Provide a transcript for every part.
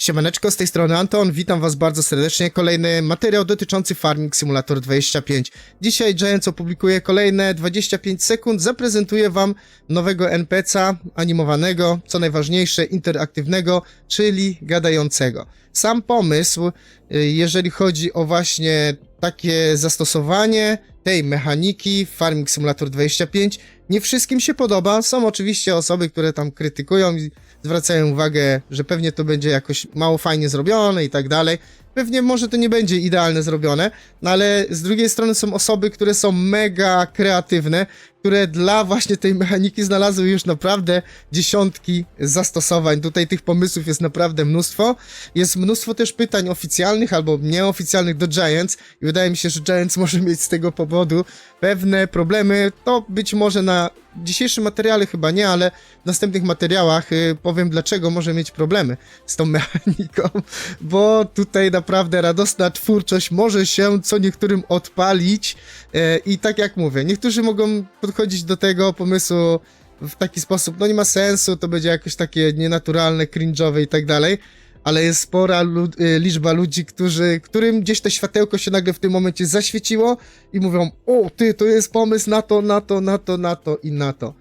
Siemaneczko, z tej strony Anton, witam was bardzo serdecznie. Kolejny materiał dotyczący Farming Simulator 25. Dzisiaj Giants opublikuje kolejne 25 sekund, zaprezentuję wam nowego NPC'a animowanego, co najważniejsze, interaktywnego, czyli gadającego. Sam pomysł, y, jeżeli chodzi o właśnie takie zastosowanie tej mechaniki Farming Simulator 25, nie wszystkim się podoba. Są oczywiście osoby, które tam krytykują zwracają uwagę, że pewnie to będzie jakoś mało fajnie zrobione i tak dalej. Pewnie może to nie będzie idealnie zrobione, no ale z drugiej strony są osoby, które są mega kreatywne, które dla właśnie tej mechaniki znalazły już naprawdę dziesiątki zastosowań. Tutaj tych pomysłów jest naprawdę mnóstwo. Jest mnóstwo też pytań oficjalnych albo nieoficjalnych do Giants i wydaje mi się, że Giants może mieć z tego powodu pewne problemy. To być może na dzisiejszym materiale chyba nie, ale w następnych materiałach y, powiem dlaczego może mieć problemy z tą mechaniką, bo tutaj naprawdę radosna twórczość może się co niektórym odpalić e, i tak jak mówię, niektórzy mogą podchodzić do tego pomysłu w taki sposób, no nie ma sensu, to będzie jakoś takie nienaturalne, cringe'owe i tak dalej, ale jest spora lu- y, liczba ludzi, którzy, którym gdzieś to światełko się nagle w tym momencie zaświeciło i mówią, o ty, to jest pomysł na to, na to, na to, na to i na to.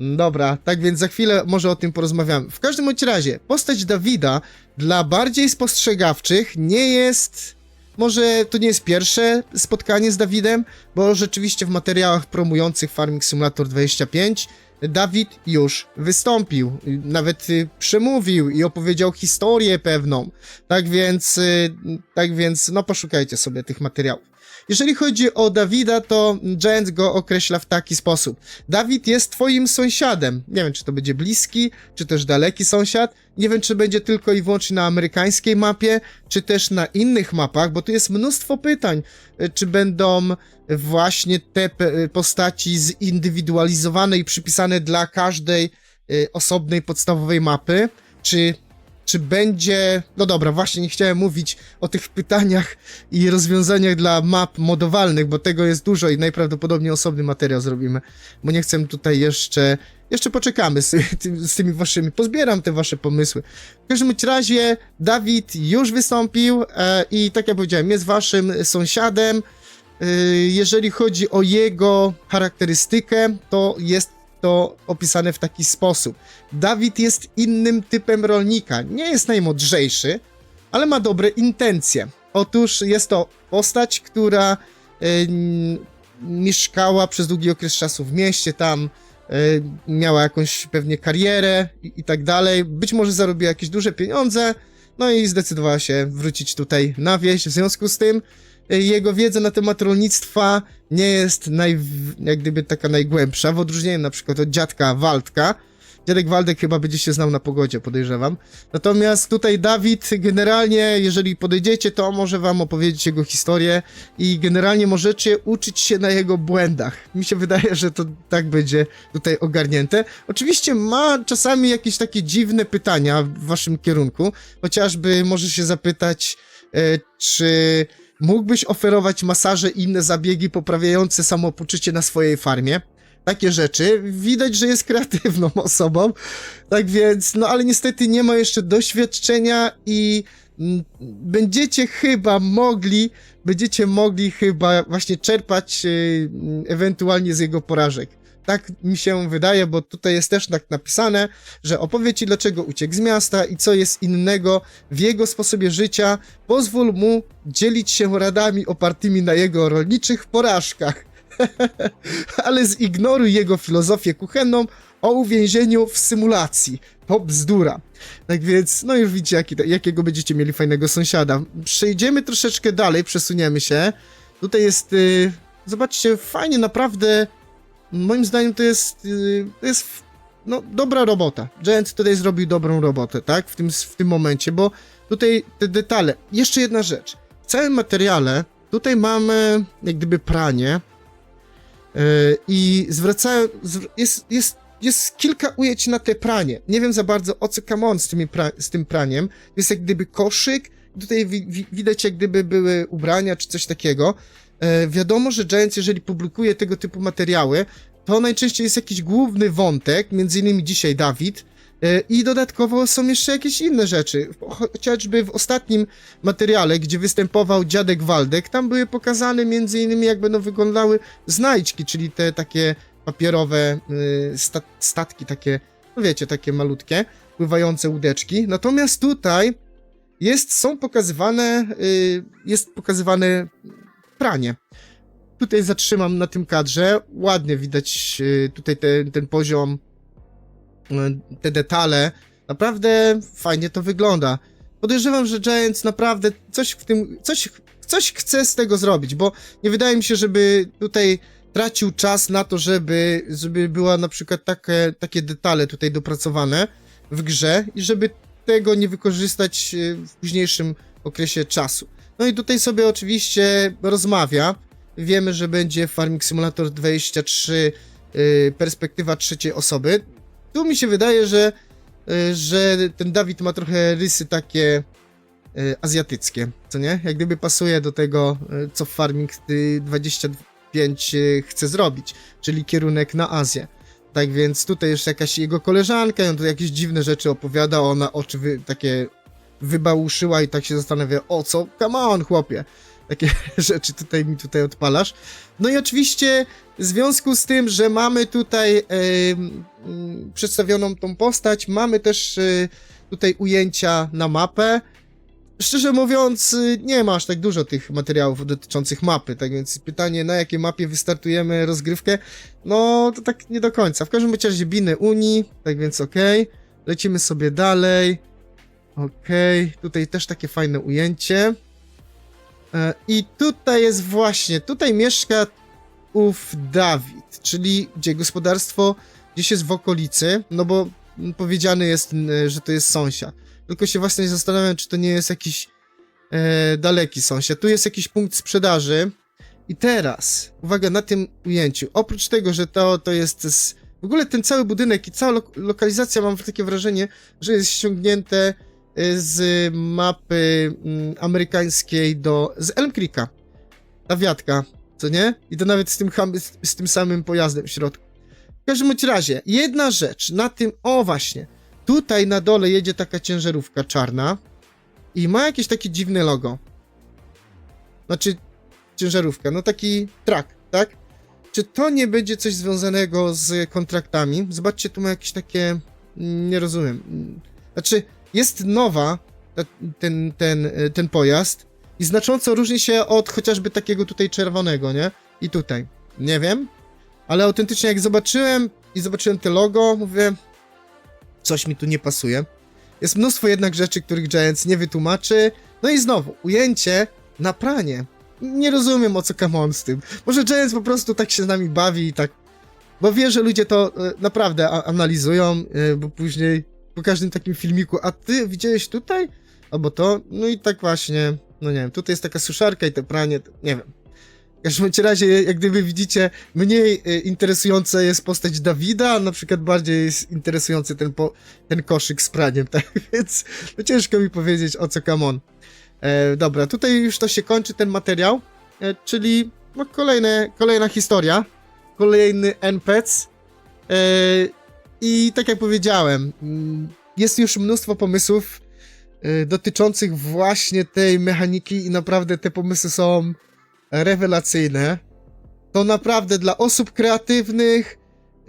Dobra, tak więc za chwilę może o tym porozmawiamy. W każdym bądź razie, postać Dawida dla bardziej spostrzegawczych nie jest. Może to nie jest pierwsze spotkanie z Dawidem, bo rzeczywiście w materiałach promujących Farming Simulator 25 Dawid już wystąpił, nawet y, przemówił i opowiedział historię pewną. Tak więc, y, tak więc, no poszukajcie sobie tych materiałów. Jeżeli chodzi o Dawida, to Giant go określa w taki sposób. Dawid jest twoim sąsiadem. Nie wiem, czy to będzie bliski, czy też daleki sąsiad. Nie wiem, czy będzie tylko i wyłącznie na amerykańskiej mapie, czy też na innych mapach, bo tu jest mnóstwo pytań. Y, Czy będą właśnie te pe- postaci zindywidualizowane i przypisane dla każdej y, osobnej, podstawowej mapy? Czy czy będzie. No dobra, właśnie nie chciałem mówić o tych pytaniach i rozwiązaniach dla map modowalnych, bo tego jest dużo i najprawdopodobniej osobny materiał zrobimy. Bo nie chcę tutaj jeszcze. Jeszcze poczekamy z, z tymi waszymi. Pozbieram te wasze pomysły. W każdym razie Dawid już wystąpił e, i tak jak powiedziałem, jest waszym sąsiadem. E, jeżeli chodzi o jego charakterystykę, to jest to opisane w taki sposób. Dawid jest innym typem rolnika. Nie jest najmądrzejszy, ale ma dobre intencje. Otóż jest to postać, która y, mieszkała przez długi okres czasu w mieście, tam y, miała jakąś pewnie karierę i, i tak dalej. Być może zarobiła jakieś duże pieniądze, no i zdecydowała się wrócić tutaj na wieś. W związku z tym jego wiedza na temat rolnictwa nie jest naj, jak gdyby taka najgłębsza, w odróżnieniu na przykład od dziadka Waldka. Dziadek Waldek chyba będzie się znał na pogodzie, podejrzewam. Natomiast tutaj Dawid, generalnie, jeżeli podejdziecie, to może wam opowiedzieć jego historię i generalnie możecie uczyć się na jego błędach. Mi się wydaje, że to tak będzie tutaj ogarnięte. Oczywiście ma czasami jakieś takie dziwne pytania w waszym kierunku, chociażby może się zapytać, e, czy mógłbyś oferować masaże i inne zabiegi poprawiające samopoczucie na swojej farmie? Takie rzeczy. Widać, że jest kreatywną osobą. Tak więc, no ale niestety nie ma jeszcze doświadczenia i mm, będziecie chyba mogli, będziecie mogli chyba właśnie czerpać y, ewentualnie z jego porażek. Tak mi się wydaje, bo tutaj jest też tak napisane, że opowie ci dlaczego uciekł z miasta i co jest innego w jego sposobie życia. Pozwól mu dzielić się radami opartymi na jego rolniczych porażkach. Ale zignoruj jego filozofię kuchenną o uwięzieniu w symulacji. To bzdura. Tak więc, no już widzicie, jaki, jakiego będziecie mieli fajnego sąsiada. Przejdziemy troszeczkę dalej, przesuniemy się. Tutaj jest, y, zobaczcie, fajnie, naprawdę, moim zdaniem to jest, y, jest, no, dobra robota. Giant tutaj zrobił dobrą robotę, tak, w tym, w tym momencie, bo tutaj te detale. Jeszcze jedna rzecz. W całym materiale tutaj mamy, jak gdyby, pranie, Yy, I zwracają. zw- Jest, jest, jest kilka ujęć na te pranie. Nie wiem za bardzo o co come on z, tymi pra, z tym praniem. Jest jak gdyby koszyk. Tutaj wi, wi, widać jak gdyby były ubrania czy coś takiego. E, wiadomo, że Giants, jeżeli publikuje tego typu materiały, to najczęściej jest jakiś główny wątek, między innymi dzisiaj Dawid, E, I dodatkowo są jeszcze jakieś inne rzeczy. Chociażby w ostatnim materiale, gdzie występował dziadek Waldek, tam były pokazane między innymi jak będą wyglądały znajdźki, czyli te takie papierowe sta- statki, takie, no wiecie, takie malutkie, pływające łódeczki. Natomiast tutaj jest, są pokazywane, jest pokazywane pranie. Tutaj zatrzymam na tym kadrze. Ładnie widać y, tutaj ten, ten poziom, y, te detale. Naprawdę fajnie to wygląda. Podejrzewam, że Giants naprawdę coś w tym, coś, coś chce z tego zrobić, bo nie wydaje mi się, żeby tutaj tracił czas na to, żeby, żeby była na przykład takie, takie detale tutaj dopracowane w grze i żeby tego nie wykorzystać y, w późniejszym okresie czasu. No i tutaj sobie oczywiście rozmawia. Wiemy, że będzie Farming Simulator 23 y, perspektywa trzeciej osoby. Tu mi się wydaje, że, y, że ten Dawid ma trochę rysy takie y, azjatyckie, co nie? Jak gdyby pasuje do tego, co Farming y, 25 y, chce zrobić, czyli kierunek na Azję. Tak więc tutaj jeszcze jakaś jego koleżanka, on tu jakieś dziwne rzeczy opowiada, ona oczy wy, takie wybałuszyła i tak się zastanawia, o co? Come on, chłopie. Takie rzeczy tutaj mi tutaj odpalasz. No i oczywiście w związku z tym, że mamy tutaj mm, przedstawioną tą postać, mamy też y, tutaj ujęcia na mapę. Szczerze mówiąc, y, nie ma aż tak dużo tych materiałów dotyczących mapy, tak więc pytanie, na jakiej mapie wystartujemy rozgrywkę, no to tak nie do końca. W każdym razie biny Unii, tak więc okej. Lecimy sobie dalej. Okej, tutaj też takie fajne ujęcie. E, I tutaj jest właśnie, tutaj mieszka ów Dawid, czyli gdzie gospodarstwo gdzieś jest w okolicy, no bo powiedziane jest, że to jest sąsiad. Tylko się właśnie zastanawiam, czy to nie jest jakiś e, daleki sąsiad. Tu jest jakiś punkt sprzedaży. I teraz, uwaga na tym ujęciu. Oprócz tego, że to, to jest. Z, w ogóle ten cały budynek i cała lo lokalizacja, mam takie wrażenie, że jest ściągnięte z mapy mm, amerykańskiej do. z Elm Creeka. Ta wiatka, co nie? I to nawet z tym, z tym samym pojazdem w środku. W każdym bądź razie, jedna rzecz na tym. O, właśnie. Tutaj na dole jedzie taka ciężarówka czarna i ma jakieś takie dziwne logo. Znaczy, ciężarówka, no taki truck, tak? Czy to nie będzie coś związanego z kontraktami? Zobaczcie, tu ma jakieś takie. mm, Nie rozumiem. Mm, Znaczy, jest nowa ten, ten, y, ten pojazd i znacząco różni się od chociażby takiego tutaj czerwonego, nie? I tutaj. Nie wiem, ale autentycznie jak zobaczyłem i zobaczyłem te logo, mówię, coś mi tu nie pasuje. Jest mnóstwo jednak rzeczy, których Giants nie wytłumaczy. No i znowu, ujęcie na pranie. Nie rozumiem o co Kamon z tym. Może Giants po prostu tak się z nami bawi i tak. Bo wie, że ludzie to e, naprawdę analizują, e, bo później po każdym takim filmiku, a ty widziałeś tutaj? Albo to? No i tak właśnie, no nie wiem, tutaj jest taka suszarka i to pranie, to nie wiem. W każdym razie, jak gdyby widzicie, mniej e, interesująca jest postać Dawida, a na przykład bardziej jest interesujący ten, po, ten koszyk z praniem, tak? Więc no ciężko mi powiedzieć o co Kamon. E, dobra, tutaj już to się kończy ten materiał, e, czyli no, kolejne, kolejna historia, kolejny NPC. E, I tak jak powiedziałem, mm, jest już mnóstwo pomysłów e, dotyczących właśnie tej mechaniki i naprawdę te pomysły są rewelacyjne. To naprawdę dla osób kreatywnych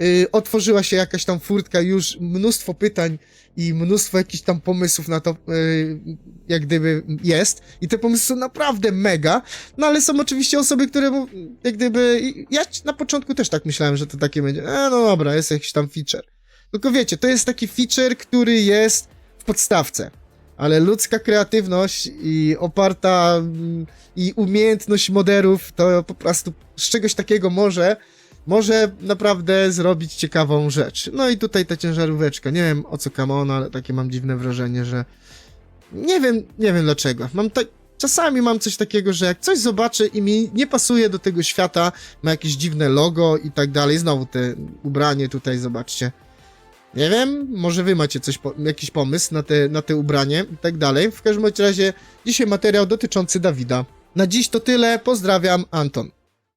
y, otworzyła się jakaś tam furtka, już mnóstwo pytań i mnóstwo jakichś tam pomysłów na to, y, jak gdyby jest. I te pomysły są naprawdę mega. No ale są oczywiście osoby, które jak gdyby. Ja na początku też tak myślałem, że to takie będzie. E, no dobra, jest jakiś tam feature. Tylko wiecie, to jest taki feature, który jest w podstawce. Ale ludzka kreatywność i oparta mm, i umiejętność moderów to po prostu z czegoś takiego może może naprawdę zrobić ciekawą rzecz. No i tutaj ta ciężaróweczka. Nie wiem o co Kamon, ale takie mam dziwne wrażenie, że nie wiem, nie wiem dlaczego. Mam czasami mam coś takiego, że jak coś zobaczę i mi nie pasuje do tego świata, ma jakieś dziwne logo i tak dalej. Znowu te ubranie tutaj zobaczcie. Nie wiem, może wy macie coś, jakiś pomysł na te, na te ubranie i tak dalej. W każdym razie dzisiaj materiał dotyczący Dawida. Na dziś to tyle, pozdrawiam, Anton.